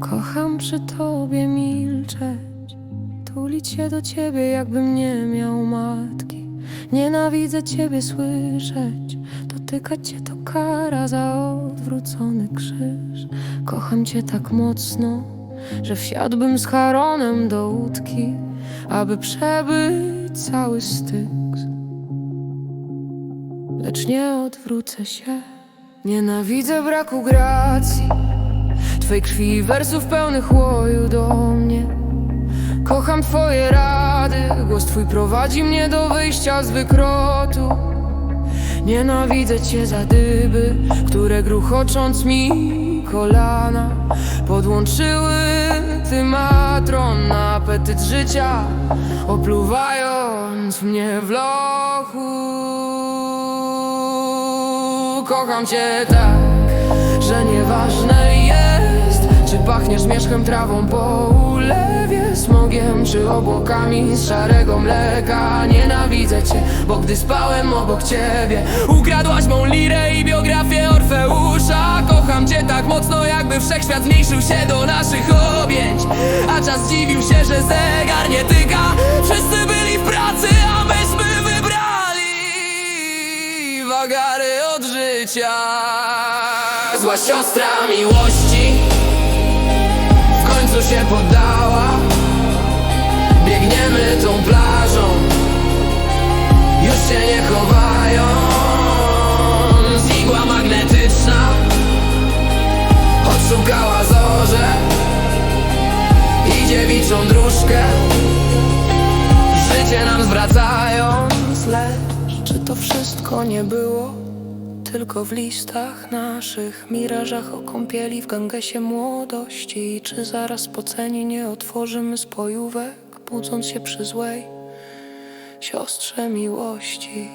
Kocham przy tobie milczeć, tulić się do ciebie, jakbym nie miał matki. Nienawidzę ciebie słyszeć, dotykać cię to kara za odwrócony krzyż. Kocham cię tak mocno, że wsiadłbym z Haronem do łódki, aby przebyć cały styks. Lecz nie odwrócę się, nienawidzę braku gracji. Twej krwi wersów pełnych łoju do mnie. Kocham twoje rady Głos twój prowadzi mnie do wyjścia z wykrotu. Nienawidzę cię za dyby Które gruchocząc mi kolana Podłączyły. Tymatron na apetyt życia Opluwając mnie w lochu. Kocham cię tak pachniesz zmierzchem trawą po ulewie Smogiem czy obłokami z szarego mleka. Nienawidzę cię, bo gdy spałem obok ciebie Ukradłaś mą lirę i biografię Orfeusza. Kocham cię tak mocno jakby wszechświat zmniejszył się do naszych objęć. A czas dziwił się, że zegar nie tyka. Wszyscy byli w pracy, a myśmy wybrali wagary od życia. Zła siostra miłości tą plażą Już się nie chowając Igła magnetyczna Odszukała zorze. I dziewiczą dróżkę Życie nam zwracając Lecz czy to wszystko nie było? Tylko w listach naszych Mirażach o kąpieli w gangesie młodości. Czy zaraz po cenie nie otworzymy spojówek Budząc się przy złej siostrze miłości